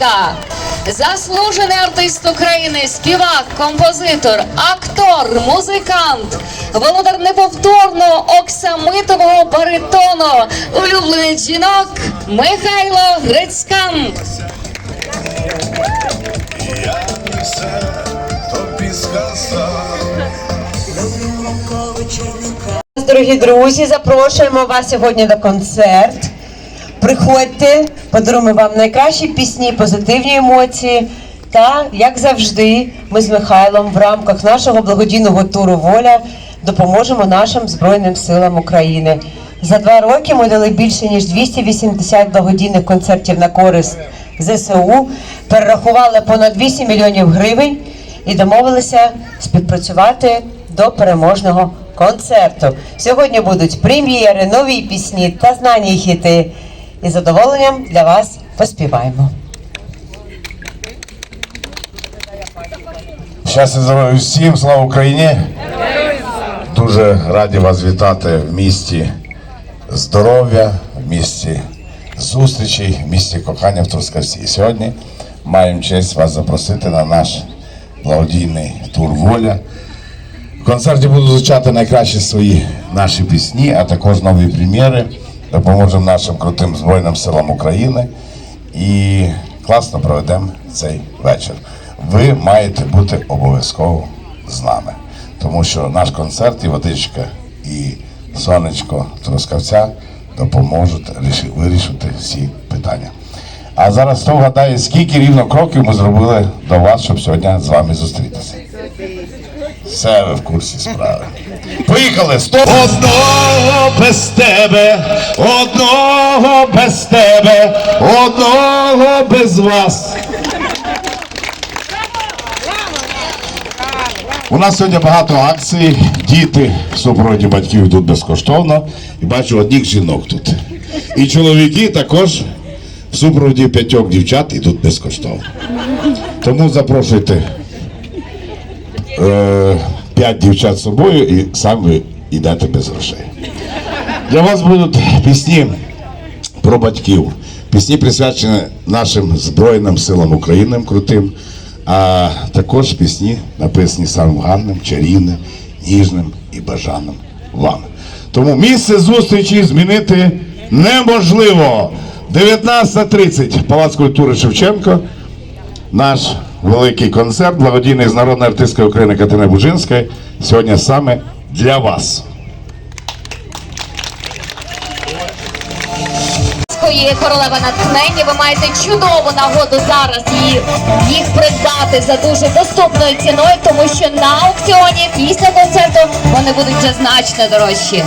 Грицька. Заслужений артист України, співак, композитор, актор, музикант, володар неповторного оксамитового баритону, улюблений жінок Михайло Грицькан. Я все тобі сказав. Дорогі друзі, запрошуємо вас сьогодні на концерт. Приходьте, подаруємо вам найкращі пісні, позитивні емоції. Та, як завжди, ми з Михайлом в рамках нашого благодійного туру Воля допоможемо нашим Збройним силам України. За два роки ми дали більше ніж 280 благодійних концертів на користь ЗСУ, перерахували понад 8 мільйонів гривень і домовилися співпрацювати до переможного концерту. Сьогодні будуть прем'єри, нові пісні та знані хіти. І з задоволенням для вас поспіваємо. Щастя здоров'я всім, слава Україні! Дуже раді вас вітати в місті здоров'я, в місті зустрічей, в місті кохання в Трускавці. Сьогодні маємо честь вас запросити на наш благодійний тур Воля. В концерті будуть звучати найкращі свої наші пісні, а також нові прем'єри. Допоможемо нашим крутим Збройним силам України і класно проведемо цей вечір. Ви маєте бути обов'язково з нами, тому що наш концерт і водичка, і сонечко Трускавця допоможуть вирішити всі питання. А зараз хто вгадає, скільки рівно кроків ми зробили до вас, щоб сьогодні з вами зустрітися. Все ви в курсі справи. Поїхали! Стоп! Одного без тебе, одного без тебе, одного без вас. У нас сьогодні багато акцій. Діти в супроводі батьків йдуть безкоштовно. І бачу одних жінок тут. І чоловіки також в супроводі п'ятьох дівчат йдуть безкоштовно. Тому запрошуйте е, п'ять дівчат з собою і сам ви йдете без грошей. Для вас будуть пісні про батьків. Пісні присвячені нашим Збройним силам України крутим, а також пісні написані самим гарним, чарівним, ніжним і бажаним вам. Тому місце зустрічі змінити неможливо. 19.30 Палац культури Шевченко. Наш великий концерт благодійний з народної артистки України Катерини Бужинської сьогодні саме для вас. Є королева натхнення. Ви маєте чудову нагоду зараз її, їх придбати за дуже доступною ціною, тому що на аукціоні після концерту вони будуть вже значно дорожчі.